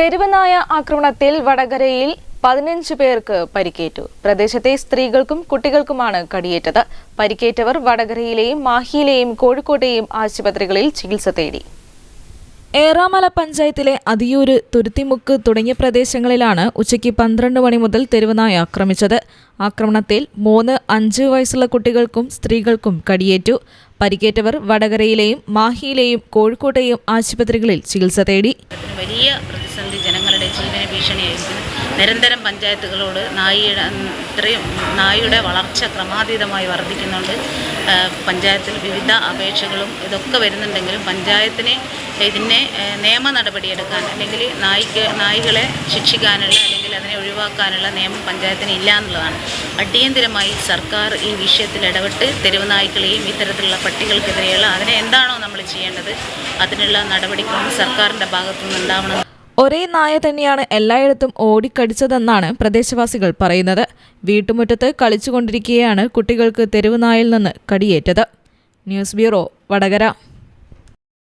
തെരുവുനായ ആക്രമണത്തിൽ വടകരയിൽ പതിനഞ്ച് പേർക്ക് പരിക്കേറ്റു. പ്രദേശത്തെ സ്ത്രീകൾക്കും കുട്ടികൾക്കുമാണ് കടിയേറ്റത്. പരിക്കേറ്റവർ വടകരയിലെയും മാഹിയിലെയും കോഴിക്കോട്ടെയും ആശുപത്രികളിൽ ചികിത്സ തേടി. ഏറാമല പഞ്ചായത്തിലെ അതിയൂര് തുരുത്തിമുക്ക് തുടങ്ങിയ പ്രദേശങ്ങളിലാണ് ഉച്ചയ്ക്ക് പന്ത്രണ്ട് മണി മുതൽ തെരുവനായി ആക്രമിച്ചത്. ആക്രമണത്തിൽ മൂന്ന് അഞ്ച് വയസ്സുള്ള കുട്ടികൾക്കും സ്ത്രീകൾക്കും കടിയേറ്റു. പരിക്കേറ്റവർ വടകരയിലെയും മാഹിയിലെയും കോഴിക്കോട്ടെയും ആശുപത്രികളിൽ ചികിത്സ തേടി. വലിയ പ്രതിസന്ധി ജനങ്ങളുടെ ജീവന ഭീഷണിയായിരിക്കുന്നു നിരന്തരം പഞ്ചായത്തുകളോട് നായിയുടെ ഇത്രയും നായിയുടെ വളർച്ച ക്രമാതീതമായി വർദ്ധിക്കുന്നുണ്ട്. പഞ്ചായത്തിൽ വിവിധ അപേക്ഷകളും ഇതൊക്കെ വരുന്നുണ്ടെങ്കിലും പഞ്ചായത്തിനെ ഇതിനെ നിയമ നടപടിയെടുക്കാൻ അല്ലെങ്കിൽ നായിക്ക് നായികളെ ശിക്ഷിക്കാനുള്ള അല്ലെങ്കിൽ അതിനെ ഒഴിവാക്കാനുള്ള നിയമം പഞ്ചായത്തിന് ഇല്ല എന്നുള്ളതാണ്. അടിയന്തിരമായി സർക്കാർ ഈ വിഷയത്തിൽ ഇടപെട്ട് തെരുവ് നായ്ക്കളെയും ഇത്തരത്തിലുള്ള പട്ടികൾക്കെതിരെയുള്ള അതിനെ എന്താണോ നമ്മൾ ചെയ്യേണ്ടത് അതിനുള്ള നടപടിക്രമം സർക്കാരിന്റെ ഭാഗത്തുനിന്ന് ഉണ്ടാവണം ഒരേ നായ തന്നെയാണ് എല്ലായിടത്തും ഓടിക്കടിച്ചതെന്നാണ് പ്രദേശവാസികൾ പറയുന്നത്. വീട്ടുമുറ്റത്ത് കളിച്ചുകൊണ്ടിരിക്കുകയാണ് കുട്ടികൾക്ക് തെരുവുനായിൽ നിന്ന് കടിയേറ്റത്. News bureau Vadakara.